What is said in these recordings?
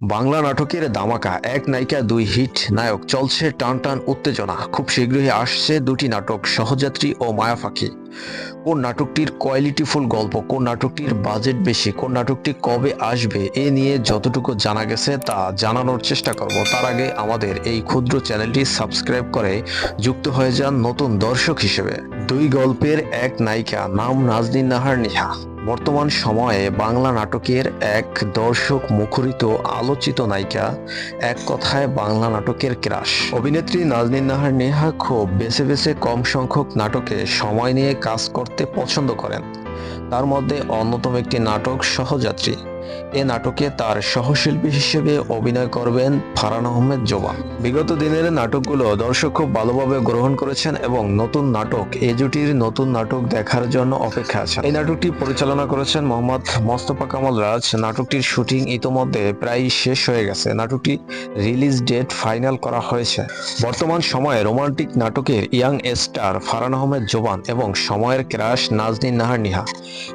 বাংলা নাটকের দামাকা এক নায়িকা, দুই হিট নায়ক, চলছে টান টান উত্তেজনা। খুব শীঘ্রই আসছে দুটি নাটক, সহযাত্রী ও মায়াফাকি কোন নাটকটির কোয়ালিটিফুল গল্প, কোন নাটকটির বাজেট বেশি, কোন নাটকটি কবে আসবে, এ নিয়ে যতটুকু জানা গেছে তা জানানোর চেষ্টা করব। তার আগে আমাদের এই ক্ষুদ্র চ্যানেলটি সাবস্ক্রাইব করে যুক্ত হয়ে যান নতুন দর্শক হিসেবে। দুই গল্পের এক নায়িকা, নাম নাজনীন নাহার নিহা। বর্তমান সময়ে বাংলা নাটকের এক দর্শক মুখরিত আলোচিত নায়িকা এক কথায় বাংলা নাটকের ক্রাশ। অভিনেত্রী নাজনীন নাহার নেহা খুব বেছে বেছে কম সংখ্যক নাটকে সময় নিয়ে কাজ করতে পছন্দ করেন। তার মধ্যে অন্যতম একটি নাটক সহযাত্রী। এ নাটকে তার সহশিল্পী হিসেবে অভিনয় করবেন ফারান আহমেদ জোবান বিগত দিনের নাটকগুলো দর্শক খুব ভালোভাবে গ্রহণ করেছেন এবং নতুন নাটক, এ জুটির নতুন নাটক দেখার জন্য অপেক্ষা আছে এই নাটকটি পরিচালনা করেছেন মোহাম্মদ মোস্তফা কামাল রাজ। নাটকটির শুটিং ইতোমধ্যে প্রায় শেষ হয়ে গেছে। নাটকটি রিলিজ ডেট ফাইনাল করা হয়েছে। বর্তমান সময়ে রোমান্টিক নাটকের ইয়াং স্টার ফারান আহমেদ জোবান এবং সময়ের ক্রাশ নাজনীন নাহার নিহা।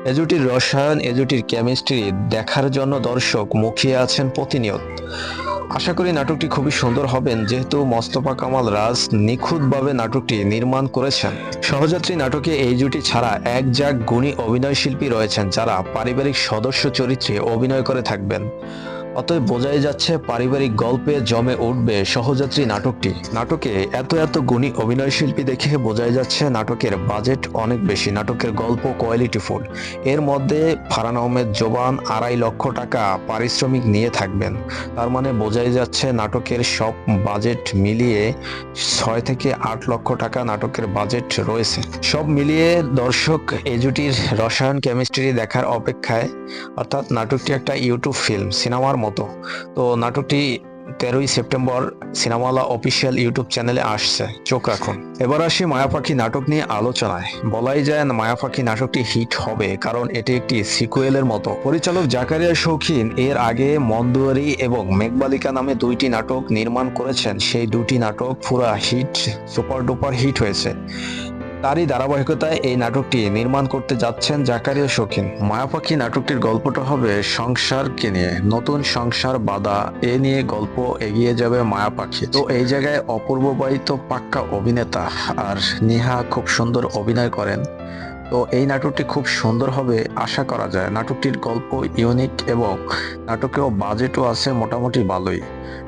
এ জুটির রসায়ন, এ জুটির কেমিস্ট্রি দেখার জন্য দর্শক মুখিয়ে আছেন প্রতিনিয়ত। আশা করি নাটকটি খুবই সুন্দর হবেন, যেহেতু মোস্তফা কামাল রাজ নিখুঁতভাবে নাটকটি নির্মাণ করেছেন। সহযাত্রী নাটকে এই জুটি ছাড়া এক যাক গুণী অভিনয় শিল্পী রয়েছেন যারা পারিবারিক সদস্য চরিত্রে অভিনয় করে থাকবেন। অতএব বোঝাই যাচ্ছে পারিবারিক গল্পে জমে উঠবে সহযাত্রী নাটকটি। নাটকে এত এত গুণী অভিনয় শিল্পী দেখে বোঝাই যাচ্ছে নাটকের বাজেট অনেক বেশি। নাটকের গল্প কোয়ালিটিফুল এর মধ্যে ফারান আহমেদ জোবান আড়াই লক্ষ টাকা পারিশ্রমিক নিয়ে থাকবেন। তার মানে বোঝাই যাচ্ছে নাটকের সব বাজেট মিলিয়ে ছয় থেকে আট লক্ষ টাকা নাটকের বাজেট রয়েছে। সব মিলিয়ে দর্শক এ জুটির রসায়ন কেমিস্ট্রি দেখার অপেক্ষায়, অর্থাৎ নাটকটি একটা ইউটিউব ফিল্ম, সিনেমার মতো। তো নাটকটি তেরোই সেপ্টেম্বর সিনেমালা অফিসিয়াল ইউটিউব চ্যানেলে আসছে, চোখ রাখুন। এবার আসি মায়াপাখি নাটক নিয়ে আলোচনায়। বলাই যায় মায়াপাখি নাটকটি হিট হবে, কারণ এটি একটি সিকুয়েলের মতো। পরিচালক জাকারিয়া শৌখিন এর আগে মন্দুয়ারি এবং মেঘবালিকা নামে দুইটি নাটক নির্মাণ করেছেন। সেই দুটি নাটক পুরা হিট, সুপার ডুপার হিট হয়েছে। তারই ধারাবাহিকতায় এই নাটকটি নির্মাণ করতে যাচ্ছেন জাকারিয়া শৌখিন। মায়াপাখি নাটকটির গল্পটা হবে সংসারকে নিয়ে। নতুন সংসার বাধা, এ নিয়ে গল্প এগিয়ে যাবে মায়াপাখি তো এই জায়গায় অপূর্ব বাই তো পাক্কা অভিনেতা আর নেহা খুব সুন্দর অভিনয় করেন। তো এই নাটকটি খুব সুন্দর হবে, আশা করা যায়। নাটকটির গল্প ইউনিক এবং নাটকেও বাজেটও আছে মোটামুটি ভালোই।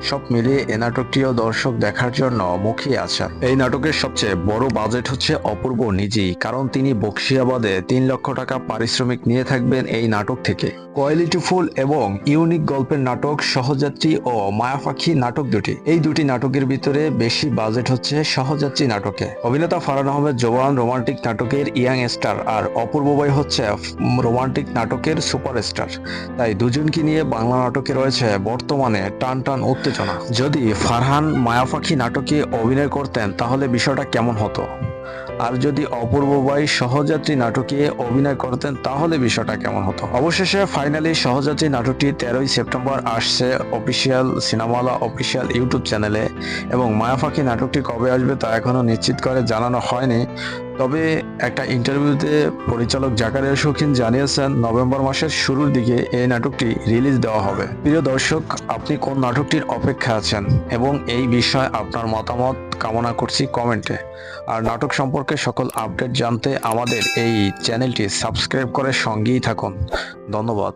সব মিলিয়ে এই নাটকটিও দর্শক দেখার জন্য মুখিয়ে আছেন। এই নাটকের সবচেয়ে বড় বাজেট হচ্ছে অপূর্ব নিজেই, কারণ তিনি বক্সিয়াবাদে তিন লক্ষ টাকা পারিশ্রমিক নিয়ে থাকবেন এই নাটক থেকে। কোয়ালিটিফুল এবং ইউনিক গল্পের নাটক, সহযাত্রী ও মায়াপাখি নাটক দুটি। এই দুটি নাটকের ভিতরে বেশি বাজেট হচ্ছে সহযাত্রী নাটকে। অভিনেতা ফারান আহমেদ জওয়ান, রোমান্টিক নাটকের ইয়াং স্টার। আর অপূর্ব বই হচ্ছে রোমান্টিক নাটকের সুপারস্টার। তাই দুজনকে নিয়ে বাংলা নাটকে রয়েছে বর্তমানে টান টান উত্তেজনা। যদি ফারহান মায়াপাখি নাটকে অভিনয় করতেন, তাহলে বিষয়টা কেমন হতো? আর যদি অপূর্ব বাই সহযাত্রী নাটকে অভিনয় করতেন, তাহলে বিষয়টা কেমন হতো? অবশেষে ফাইনালি সহযাত্রী নাটকটি তেরোই সেপ্টেম্বর আসছে অফিসিয়াল সিনেমালা অফিসিয়াল ইউটিউব চ্যানেলে। এবং মায়াপাখি নাটকটি কবে আসবে তা এখনও নিশ্চিত করে জানানো হয়নি। তবে একটা ইন্টারভিউতে পরিচালক জাকারিয়া শৌখিন জানিয়েছেন, নভেম্বর মাসের শুরুর দিকে এই নাটকটি রিলিজ দেওয়া হবে। প্রিয় দর্শক, আপনি কোন নাটকটির অপেক্ষা আছেন এবং এই বিষয়ে আপনার মতামত কামনা করছি কমেন্টে। আর নাটক সম্পর্কে সকল আপডেট জানতে আমাদের এই চ্যানেলটি সাবস্ক্রাইব করে সঙ্গেই থাকুন। ধন্যবাদ।